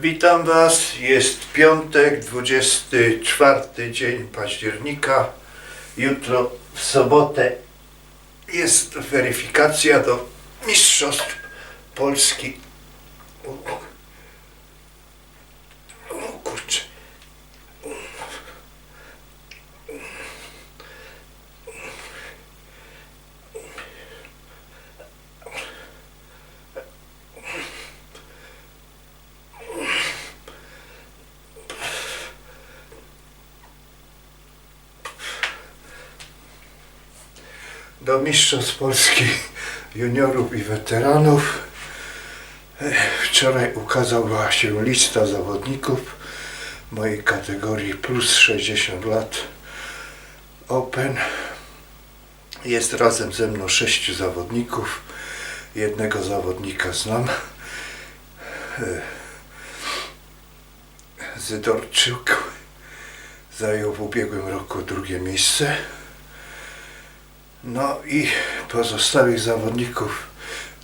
Witam Was. Jest piątek, 24 dzień października. Jutro w sobotę jest weryfikacja do Mistrzostw Polski. Do Mistrzostw Polski juniorów i weteranów. Wczoraj ukazała się lista zawodników mojej kategorii plus 60 lat Open. Jest razem ze mną sześciu zawodników. Jednego zawodnika znam. Zydorczuk zajął w ubiegłym roku drugie miejsce. No i pozostałych zawodników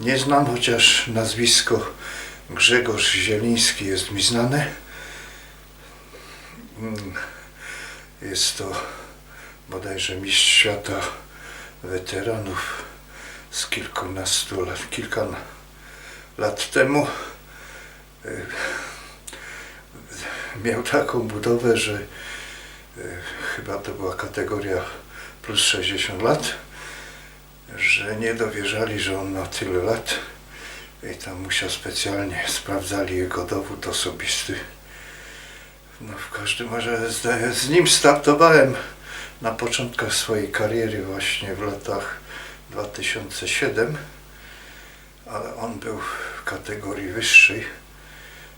nie znam, chociaż nazwisko Grzegorz Zieliński jest mi znane. Mm, Jest to bodajże mistrz świata weteranów z kilkunastu lat, kilka lat temu. Y, Miał taką budowę, że y, chyba to była kategoria plus 60 lat, że nie dowierzali, że on ma tyle lat i tam musiał specjalnie, sprawdzali jego dowód osobisty. No w każdym razie z, z nim startowałem na początkach swojej kariery właśnie w latach 2007, ale on był w kategorii wyższej,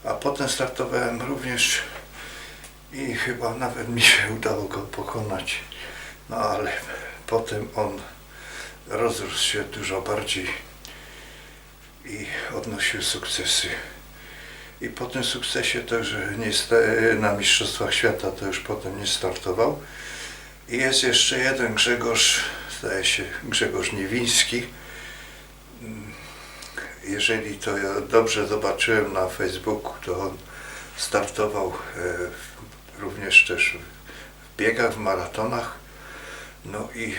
a potem startowałem również i chyba nawet mi się udało go pokonać. No ale potem on rozrósł się dużo bardziej i odnosił sukcesy. I po tym sukcesie także nie na Mistrzostwach Świata to już potem nie startował. I jest jeszcze jeden Grzegorz, zdaje się Grzegorz Niewiński. Jeżeli to ja dobrze zobaczyłem na Facebooku, to on startował e, również też w biegach, w maratonach. No i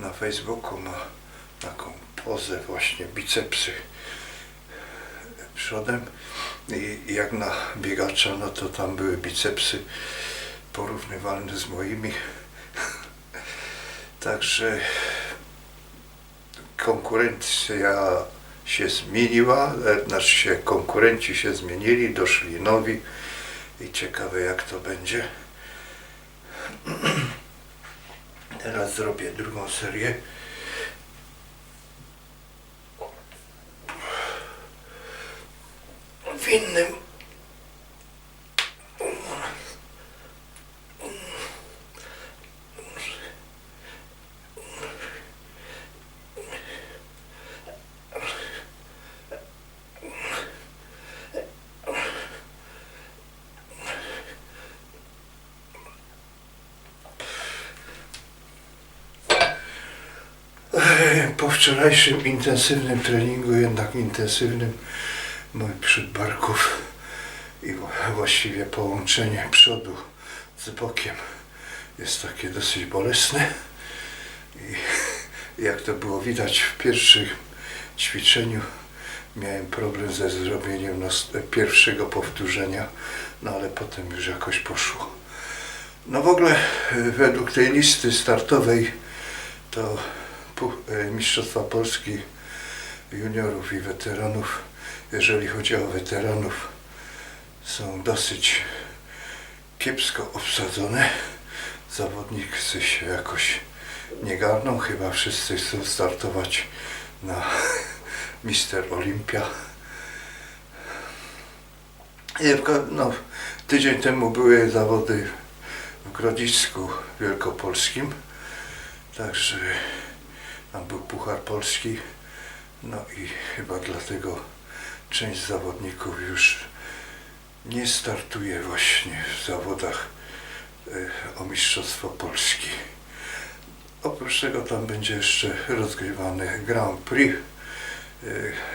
na Facebooku ma taką pozę właśnie bicepsy przodem i jak na biegacza, no to tam były bicepsy porównywalne z moimi. Także konkurencja się zmieniła, znaczy się konkurenci się zmienili, doszli nowi i ciekawe jak to będzie. Teraz zrobię drugą serię. W innym. Po wczorajszym intensywnym treningu, jednak intensywnym, mój przód barków i wła- właściwie połączenie przodu z bokiem jest takie dosyć bolesne. I jak to było widać w pierwszym ćwiczeniu, miałem problem ze zrobieniem pierwszego powtórzenia, no ale potem już jakoś poszło. No w ogóle według tej listy startowej to Mistrzostwa Polski juniorów i weteranów, jeżeli chodzi o weteranów, są dosyć kiepsko obsadzone. Zawodnicy się jakoś nie garną, chyba wszyscy chcą startować na Mister Olimpia. No, tydzień temu były zawody w Grodzisku Wielkopolskim, także tam był Puchar Polski, no i chyba dlatego część zawodników już nie startuje właśnie w zawodach e, o Mistrzostwo Polski. Oprócz tego tam będzie jeszcze rozgrywany Grand Prix e,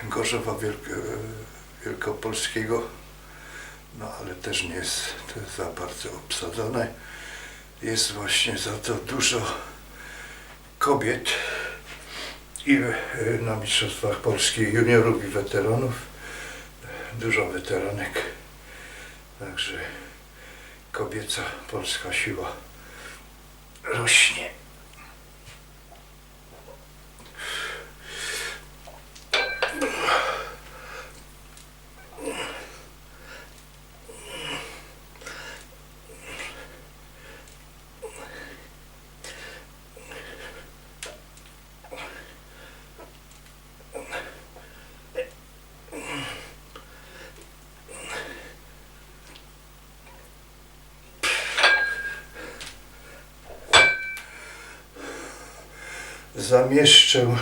Gorzowa e, Wielkopolskiego no ale też nie jest to za bardzo obsadzone. Jest właśnie za to dużo kobiet i e, na Mistrzostwach Polski juniorów i weteranów. Dużo weteranek. Także kobieca polska siła rośnie. Zamieszczę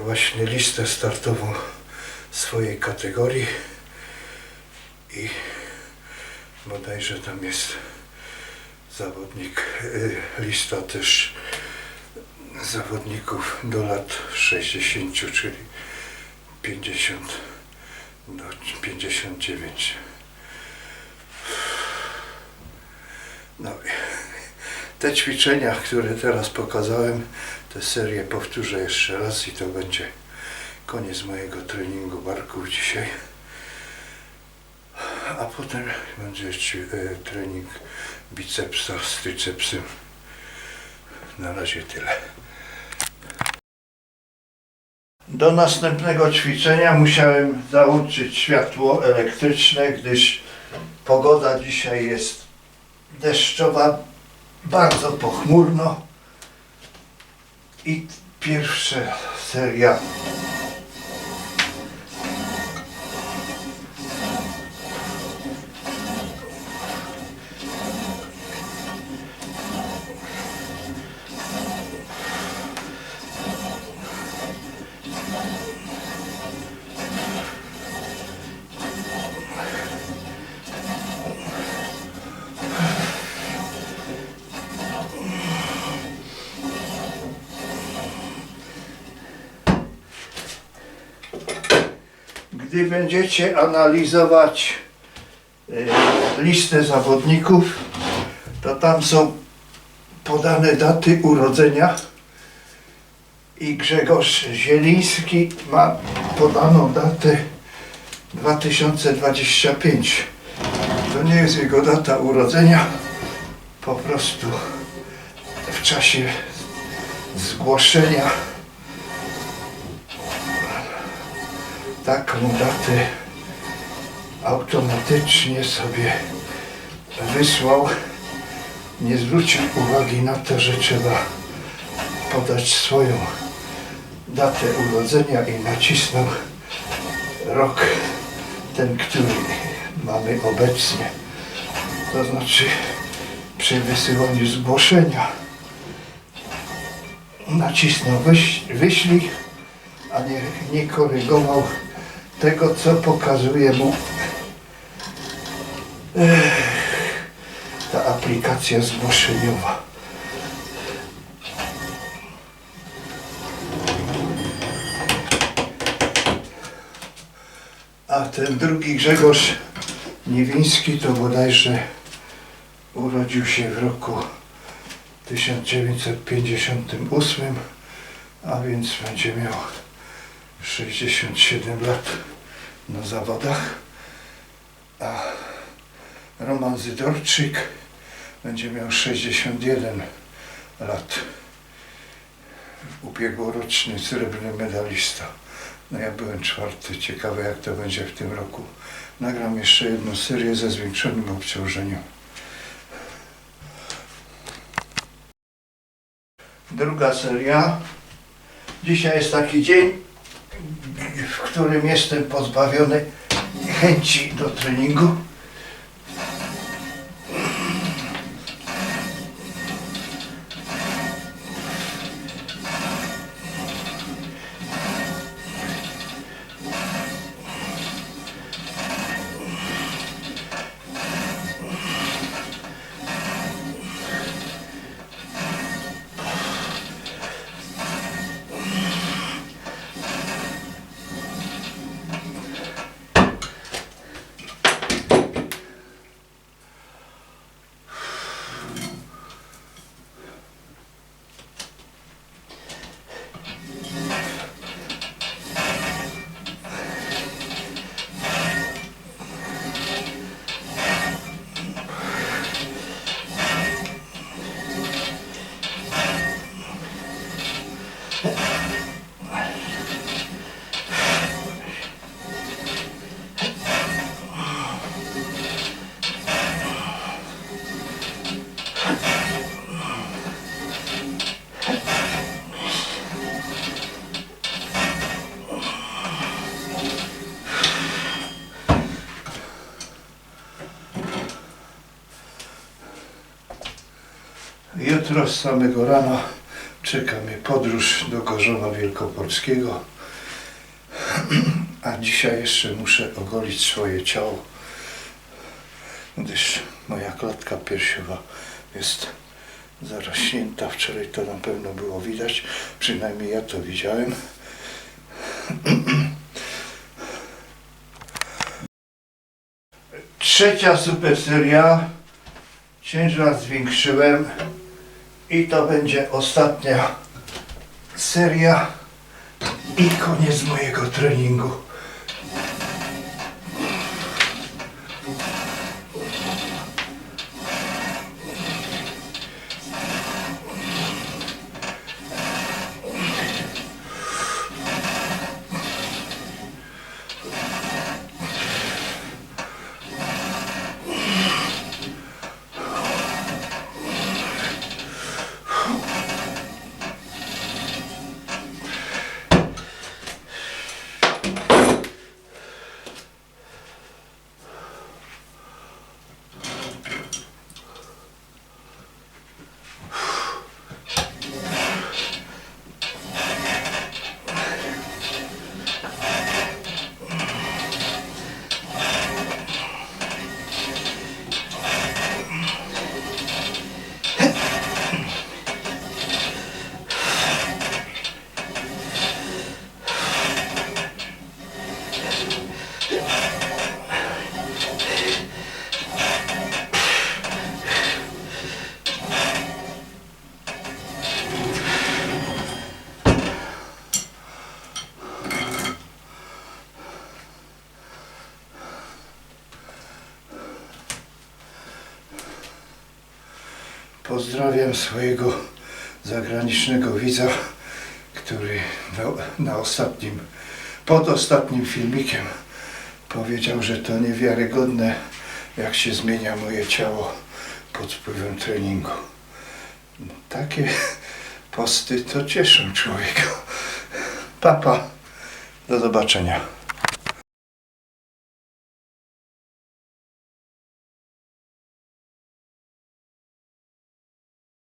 właśnie listę startową swojej kategorii i bodajże tam jest zawodnik, y, lista też zawodników do lat 60, czyli 50 do 59. No, te ćwiczenia, które teraz pokazałem, tę serię powtórzę jeszcze raz i to będzie koniec mojego treningu barków dzisiaj. A potem będzie e, trening bicepsa z tricepsem. Na razie tyle. Do następnego ćwiczenia musiałem załączyć światło elektryczne, gdyż pogoda dzisiaj jest deszczowa, bardzo pochmurno. I pierwsza seria. Gdy będziecie analizować y, listę zawodników, to tam są podane daty urodzenia i Grzegorz Zieliński ma podaną datę 2025. To nie jest jego data urodzenia, po prostu w czasie zgłoszenia taką datę automatycznie sobie wysłał. Nie zwrócił uwagi na to, że trzeba podać swoją datę urodzenia i nacisnął rok ten, który mamy obecnie. To znaczy przy wysyłaniu zgłoszenia nacisnął wyś, wyślij, a nie, nie korygował tego, co pokazuje mu ta aplikacja zgłoszeniowa. A ten drugi Grzegorz Niewiński to bodajże urodził się w roku 1958, a więc będzie miał 67 lat na zawodach. A Roman Zydorczyk będzie miał 61 lat. Ubiegłoroczny srebrny medalista. No ja byłem czwarty. Ciekawe jak to będzie w tym roku. Nagram jeszcze jedną serię ze zwiększonym obciążeniem. Druga seria. Dzisiaj jest taki dzień, w którym jestem pozbawiony chęci do treningu. Jutro z samego rana czeka mnie podróż do Gorzowa Wielkopolskiego. A dzisiaj jeszcze muszę ogolić swoje ciało, gdyż moja klatka piersiowa jest zarośnięta. Wczoraj to na pewno było widać, przynajmniej ja to widziałem. Trzecia super seria. Ciężar zwiększyłem i to będzie ostatnia seria i koniec mojego treningu. Pozdrawiam swojego zagranicznego widza, który na, ostatnim, pod ostatnim filmikiem powiedział, że to niewiarygodne, jak się zmienia moje ciało pod wpływem treningu. Takie posty to cieszą człowieka. Papa, do zobaczenia.